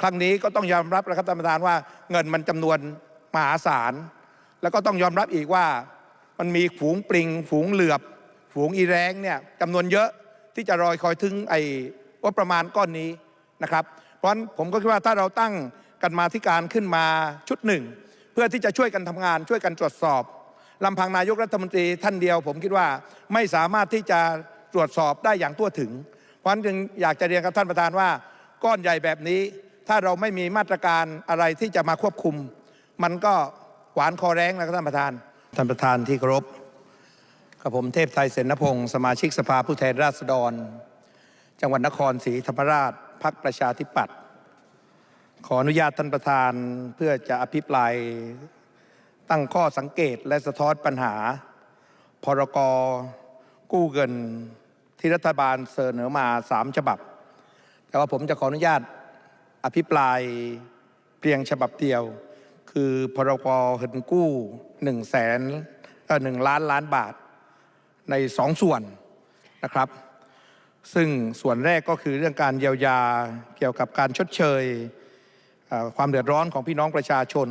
ครั้งนี้ก็ต้องยอมรับนะครับท่านประธานว่าเงินมันจำนวนมหาศาล แล้วก็ต้องยอมรับอีกว่ามันมีฝูงปลิง ฝูงเหลือบ ฝูงอีแรงเนี่ยจำนวนเยอะที่จะรอยคอยถึงไอ้ว่าประมาณก้อนนี้นะครับ เพราะฉะนั้นผมก็คิดว่าถ้าเราตั้งกันมาที่การขึ้นมาชุดหนึ่ง เพื่อที่จะช่วยกันทำงาน ช่วยกันตรวจสอบลำพังนายกรัฐมนตรีท่านเดียว ผมคิดว่าไม่สามารถที่จะตรวจสอบได้อย่างทั่วถึง เพราะฉะนั้นจึงอยากจะเรียนกับท่านประธานว่า ก้อนใหญ่แบบนี้ ถ้าเราไม่มีมาตรการอะไรที่จะมาควบคุม มันก็หวานคอแรงนะครับท่านประธาน ท่านประธานที่เคารพกับผมเทพไทยเสนพงศ์สมาชิกสภาผู้แทนราษฎร จังหวัดนครศรีธรรมราชพักประชาธิปัตย์ขออนุญาตท่านประธานเพื่อจะอภิปรายตั้งข้อสังเกตและสะท้อนปัญหา พรกกู้เงินที่รัฐบาลเสนอมาสามฉบับ แต่ว่าผมจะขออนุญาต อภิปรายเพียงฉบับเดียว คือพรกเงินกู้หนึ่งแสนหนึ่งล้านล้านบาทในสองส่วนนะครับ ซึ่งส่วนแรกก็คือเรื่องการเยียวยาเกี่ยวกับการชดเชยความเดือดร้อนของพี่น้องประชาชน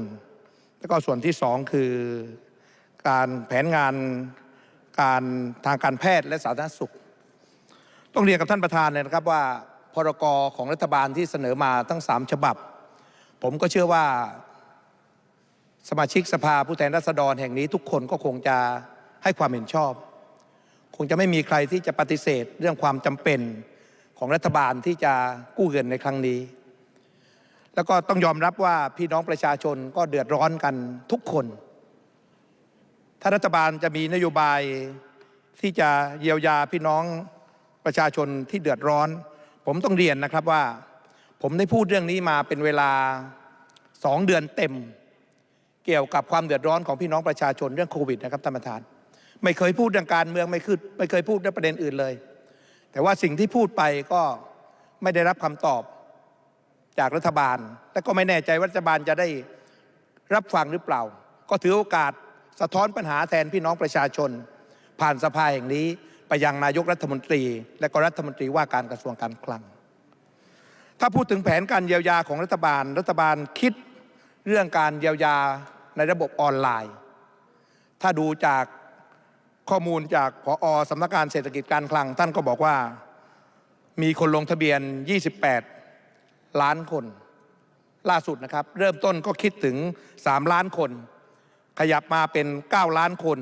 แล้วก็ส่วนที่สองคือการแผนงานการทางการแพทย์และสาธารณสุข ต้องเรียนกับท่านประธานเลยนะครับว่า พรกของรัฐบาลที่เสนอมาทั้งสามฉบับ ผมก็เชื่อว่าสมาชิกสภาผู้แทนราษฎรแห่งนี้ทุกคนก็คงจะให้ความเห็นชอบ คงจะไม่มีใครที่จะปฏิเสธเรื่องความจำเป็นของรัฐบาลที่จะกู้เงินในครั้งนี้ แล้วก็ต้องยอมรับว่าพี่น้องประชาชนก็เดือดร้อนกันทุกคน ถ้ารัฐบาลจะมีนโยบายที่จะเยียวยาพี่น้องประชาชนที่เดือดร้อน ผมต้องเรียนนะครับว่า ผมได้พูดเรื่องนี้มาเป็นเวลาสองเดือนเต็ม เกี่ยวกับความเดือดร้อนของพี่น้องประชาชนเรื่องโควิดนะครับท่านประธาน ไม่เคยพูดเรื่องการเมืองไม่คือไม่เคยพูดเรื่องประเด็นอื่นเลย แต่ว่าสิ่งที่พูดไปก็ไม่ได้รับคำตอบจากรัฐบาล และก็ไม่แน่ใจว่ารัฐบาลจะได้รับฟังหรือเปล่า ก็ถือโอกาสสะท้อนปัญหาแทนพี่น้องประชาชน ผ่านสภาแห่งนี้ ไปยังนายกรัฐมนตรี และก็รัฐมนตรีว่าการกระทรวงการคลัง ถ้าพูดถึงแผนการเยียวยาของรัฐบาล รัฐบาลคิดเรื่องการเยียวยาในระบบออนไลน์ ถ้าดูจากข้อมูลจากผอสำนักงานเศรษฐกิจการคลัง ท่านก็บอกว่ามีคนลงทะเบียน 28 ล้านคน ล่าสุดนะครับ เริ่มต้นก็คิดถึง 3 ล้านคน ขยับมาเป็น 9 ล้านคน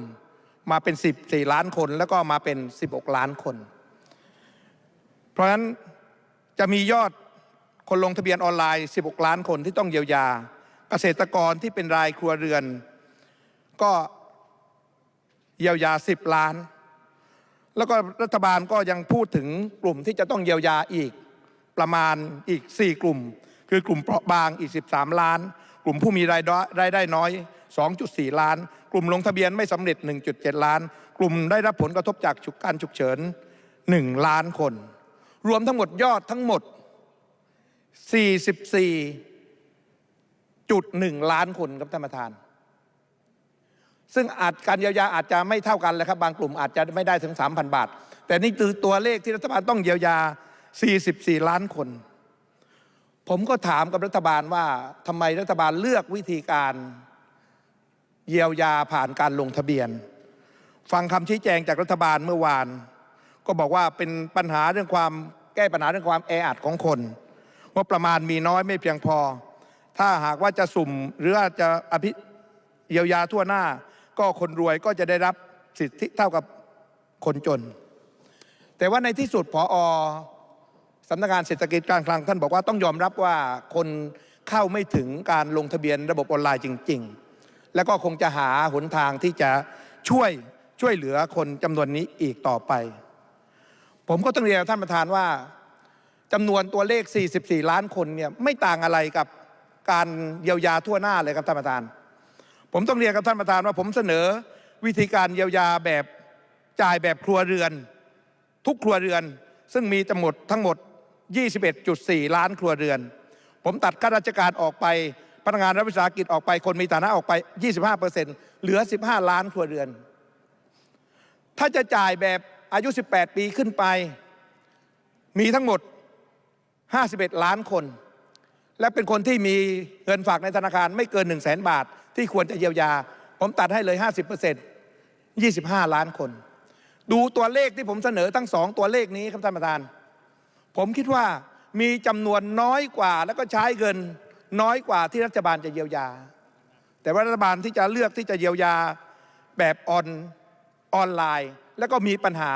มาเป็น 14 ล้านคน แล้วก็มาเป็น 16 ล้านคน เพราะฉะนั้นจะมียอดคนลงทะเบียนออนไลน์ 16 ล้านคนที่ต้องเยียวยา เกษตรกรที่เป็นรายครัวเรือน ก็เยียวยา 10 ล้าน แล้วก็รัฐบาลก็ยังพูดถึงกลุ่มที่จะต้องเยียวยาอีกประมาณอีก 4 กลุ่ม คือกลุ่มเปราะบางอีก 13 ล้าน กลุ่มผู้มีรายได้รายได้น้อย 2.4 ล้าน กลุ่มลงทะเบียนไม่สำเร็จ 1.7 ล้าน กลุ่มได้รับผลกระทบจากฉุกการฉุกเฉิน 1 ล้านคน รวมทั้งหมดยอดทั้งหมด 44.1 ล้านคนครับท่านประธาน ซึ่งอาจการเยียวยาอาจจะไม่เท่ากันเลยครับ บางกลุ่มอาจจะไม่ได้ถึง 3,000 บาท แต่นี่คือตัวเลขที่รัฐบาลต้องเยียวยา 44 ล้านคนผมก็ถามกับรัฐบาลว่าทำไมรัฐบาลเลือกวิธีการ เยียวยาผ่านการลงทะเบียน ฟังคำชี้แจงจากรัฐบาลเมื่อวาน ก็บอกว่าเป็นปัญหาเรื่องความแก้ปัญหาเรื่องความแออัดของคนว่าประมาณมีน้อยไม่เพียงพอ ถ้าหากว่าจะสุ่มหรืออาจจะอภิเยียวยาทั่วหน้า ก็คนรวยก็จะได้รับสิทธิเท่ากับคนจน แต่ว่าในที่สุดพออสำนักงานเศรษฐกิจการคลังท่านบอกว่าต้องยอมรับว่าคนเข้าไม่ถึงการลงทะเบียนระบบออนไลน์จริง ๆ แล้วก็คงจะหาหนทางที่จะช่วยช่วยเหลือคนจำนวนนี้อีกต่อไป ผมก็ต้องเรียนท่านประธานว่าจำนวนตัวเลข 44 ล้านคนเนี่ยไม่ต่างอะไรกับการเยียวยาทั่วหน้าเลยครับท่านประธาน ผมต้องเรียนกับท่านประธานว่าผมเสนอวิธีการเยียวยาแบบจ่ายแบบครัวเรือน ทุกครัวเรือน ซึ่งมีทั้งหมดทั้งหมด 21.4 ล้านครัวเรือน ผมตัดข้าราชการออกไป พนักงานรัฐวิสาหกิจออกไปคนมีฐานะออกไป 25%เหลือ 15 ล้านครัวเรือน ถ้าจะจ่ายแบบอายุ 18 ปีขึ้นไป มีทั้งหมด 51 ล้านคน และเป็นคนที่มีเงินฝากในธนาคารไม่เกิน 1 0 0 0 0แสนบาท ที่ควรจะเยียวยา ผมตัดให้เลย 50% 25 ล้านคน ดูตัวเลขที่ผมเสนอทั้งสองตัวเลขนี้ครับท่านประธาน ผมคิดว่ามีจำนวนน้อยกว่าแล้วก็ใช้เงิน น้อยกว่าที่รัฐบาลจะเยียวยา แต่ว่ารัฐบาลที่จะเลือกที่จะเยียวยาแบบออนออนไลน์ แล้วก็มีปัญหา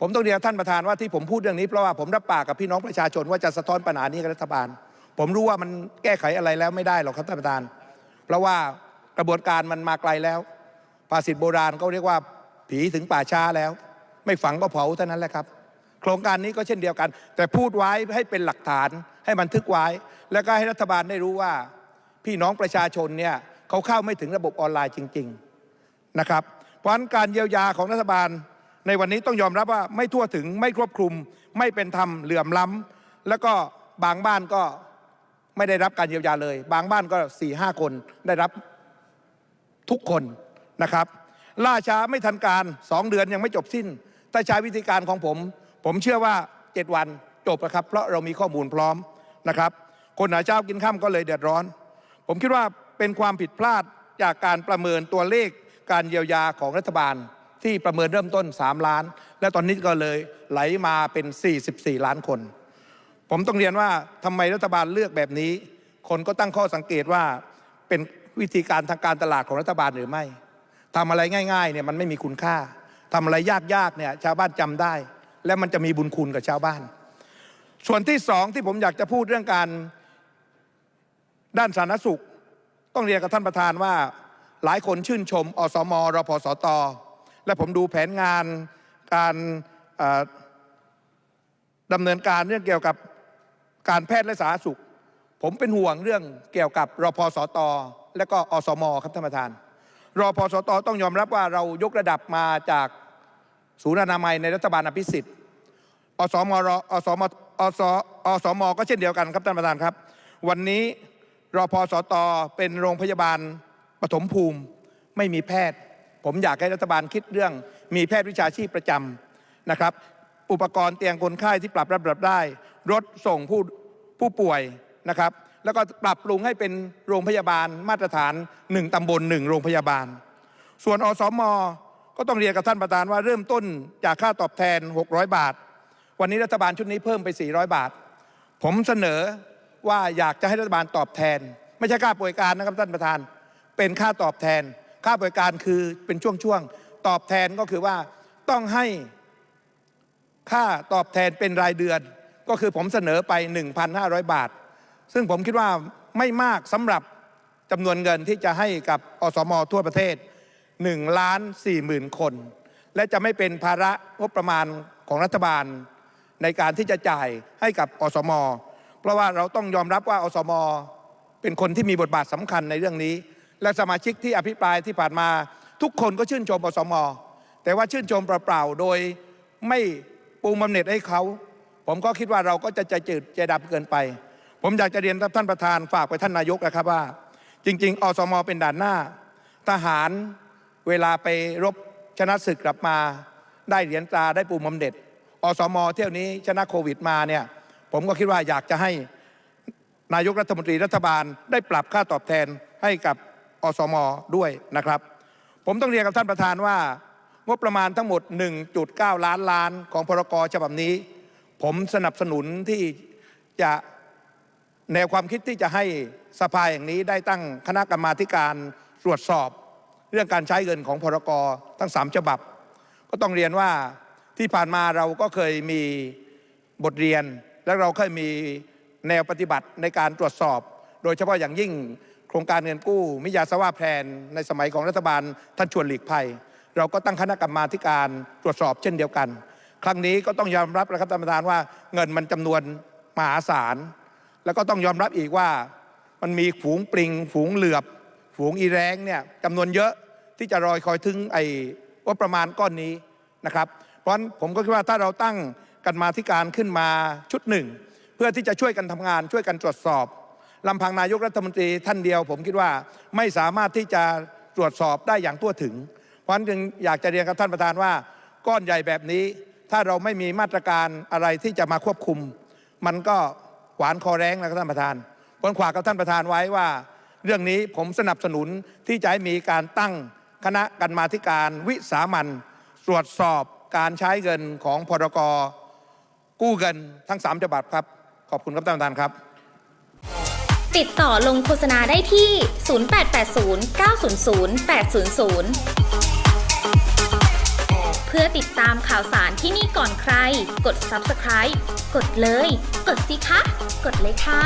ผมต้องเรียนท่านประธานว่าที่ผมพูดเรื่องนี้เพราะว่าผมรับปากกับพี่น้องประชาชนว่าจะสะท้อนปัญหานี้กับรัฐบาล ผมรู้ว่ามันแก้ไขอะไรแล้วไม่ได้หรอกครับท่านประธาน เพราะว่ากระบวนการมันมาไกลแล้ว ภาษิตโบราณเขาเรียกว่าผีถึงป่าช้าแล้ว ไม่ฝังก็เผาเท่านั้นแหละครับ โครงการนี้ก็เช่นเดียวกัน แต่พูดไว้ให้เป็นหลักฐานให้บันทึกไว้ แล้วก็ให้รัฐบาลได้รู้ว่า พี่น้องประชาชนเนี่ยเขาเข้าไม่ถึงระบบออนไลน์จริง ๆนะครับ เพราะฉะนั้นการเยียวยาของรัฐบาล ในวันนี้ต้องยอมรับว่าไม่ทั่วถึงไม่ครอบคลุม ไม่เป็นธรรมเหลื่อมล้ำแล้วก็บางบ้านก็ไม่ได้รับการเยียวยาเลย บางบ้านก็สี่ห้าคนได้รับทุกคนนะครับ ล่าช้าไม่ทันการสองเดือนยังไม่จบสิ้นถ้าใช้วิธีการของผม ผมเชื่อว่าเจ็ดวันจบนะครับ เพราะเรามีข้อมูลพร้อมนะครับ คนหาเช้ากินข้ามก็เลยเดือดร้อน ผมคิดว่าเป็นความผิดพลาดจากการประเมินตัวเลขการเยียวยาของรัฐบาล ที่ประเมินเริ่มต้น 3 ล้าน และตอนนี้ก็เลยไหลมาเป็น 44 ล้านคน ผมต้องเรียนว่าทำไมรัฐบาลเลือกแบบนี้ คนก็ตั้งข้อสังเกตว่าเป็นวิธีการทางการตลาดของรัฐบาลหรือไม่ทำอะไรง่ายๆเนี่ยมันไม่มีคุณค่าทำอะไรยากๆเนี่ยชาวบ้านจำได้ และมันจะมีบุญคุณกับชาวบ้าน ส่วนที่สองที่ผมอยากจะพูดเรื่องการด้านสาธารณสุข ต้องเรียนกับท่านประธานว่าหลายคนชื่นชม อสมรพสต และผมดูแผนงานการดำเนินการเรื่องเกี่ยวกับการแพทย์และสาธารณสุข ผมเป็นห่วงเรื่องเกี่ยวกับรพสต และก็อสม ครับท่านประธาน รพสต ต้องยอมรับว่าเรายกระดับมาจาก ศูนย์อนามัยในรัฐบาลอภิสิทธิ์อสมรอสมอสอสมก็เช่นเดียวกันครับท่านประธานครับ วันนี้รอพสตเป็นโรงพยาบาลปฐมภูมิไม่มีแพทย์ ผมอยากให้รัฐบาลคิดเรื่อง มีแพทย์วิชาชีพประจำนะครับ อุปกรณ์เตียงคนไข้ที่ปรับระดับได้ รถส่งผู้ผู้ป่วยนะครับ แล้วก็ปรับปรุงให้เป็นโรงพยาบาลมาตรฐาน 1ตำบล1โรงพยาบาล ส่วนอสม ก็ต้องเรียนกับท่านประธานว่าเริ่มต้นจากค่าตอบแทน 600 บาท วันนี้รัฐบาลชุดนี้เพิ่มไป 400 บาท ผมเสนอว่าอยากจะให้รัฐบาลตอบแทน ไม่ใช่ค่าป่วยการนะครับท่านประธาน เป็นค่าตอบแทน ค่าป่วยการคือเป็นช่วงๆตอบแทนก็คือว่าต้องให้ค่าตอบแทนเป็นรายเดือน ก็คือผมเสนอไป 1,500 บาท ซึ่งผมคิดว่าไม่มากสำหรับจำนวนเงินที่จะให้กับอสมทั่วประเทศ 1ล้าน4หมื่นคน และจะไม่เป็นภาระงบประมาณของรัฐบาล ในการที่จะจ่ายให้กับอสม เพราะว่าเราต้องยอมรับว่าอสม เป็นคนที่มีบทบาทสำคัญในเรื่องนี้ และสมาชิกที่อภิปรายที่ผ่านมาทุกคนก็ชื่นชมอสม แต่ว่าชื่นชมเปล่าๆโดยไม่ปูบำเหน็จให้เขาผมก็คิดว่าเราก็จะใจจืดใจดำเกินไป ผมอยากจะเรียนท่านประธานฝากไปท่านนายกนะครับว่า จริง ๆ อสม เป็นด่านหน้า ทหาร เวลาไปรบชนะศึกกลับมาได้เหรียญตราได้ปูมบำเหน็จอสมเที่ยวนี้ชนะโควิดมาเนี่ยผมก็คิดว่าอยากจะให้นายกรัฐมนตรีรัฐบาลได้ปรับค่าตอบแทนให้กับอสมด้วยนะครับ ผมต้องเรียนกับท่านประธานว่างบประมาณทั้งหมด 1.9 ล้านล้านของพรกฉบับนี้ ผมสนับสนุนที่จะแนวความคิดที่จะให้สภาอย่างนี้ได้ตั้งคณะกรรมาการตรวจสอบ เรื่องการใช้เงินของพรกรทั้งสามฉบับ ก็ต้องเรียนว่าที่ผ่านมาเราก็เคยมีบทเรียน และเราเคยมีแนวปฏิบัติในการตรวจสอบ โดยเฉพาะอย่างยิ่งโครงการเงินกู้มิยาสวาแพนในสมัยของรัฐบาลท่านชวนหลีกภัย เราก็ตั้งคณะกรรมาการตรวจสอบเช่นเดียวกัน ครั้งนี้ก็ต้องยอมรับนะครับท่านประธานว่าเงินมันจำนวนมหาศาลแล้วก็ต้องยอมรับอีกว่ามันมีฝูงปลิง ฝูงเหลือบ ฝูงอีแรงเนี่ยจำนวนเยอะที่จะรอยคอยถึงไอ้ว่าประมาณก้อนนี้นะครับ เพราะนั้นผมก็คิดว่าถ้าเราตั้งกันมาธิการขึ้นมาชุดหนึ่ง เพื่อที่จะช่วยกันทำงาน ช่วยกันตรวจสอบลำพังนายกรัฐมนตรีท่านเดียว ผมคิดว่าไม่สามารถที่จะตรวจสอบได้อย่างทั่วถึง เพราะฉะนั้นจึงอยากจะเรียนกับท่านประธานว่า ก้อนใหญ่แบบนี้ ถ้าเราไม่มีมาตรการอะไรที่จะมาควบคุม มันก็ขวานคอแรงนะครับท่านประธานผมขวากกับท่านประธานไว้ว่า เรื่องนี้ผมสนับสนุนที่จะให้มีการตั้งคณะกรรมาธิการวิสามันตรวจสอบการใช้เงินของพรกกู้เงินทั้งสามฉบับครับ ขอบคุณครับท่านประธานครับ ติดต่อลงโฆษณาได้ที่ 0880 900 800 เพื่อติดตามข่าวสารที่นี่ก่อนใคร กด subscribe กดเลย กดสิคะ กดเลยค่ะ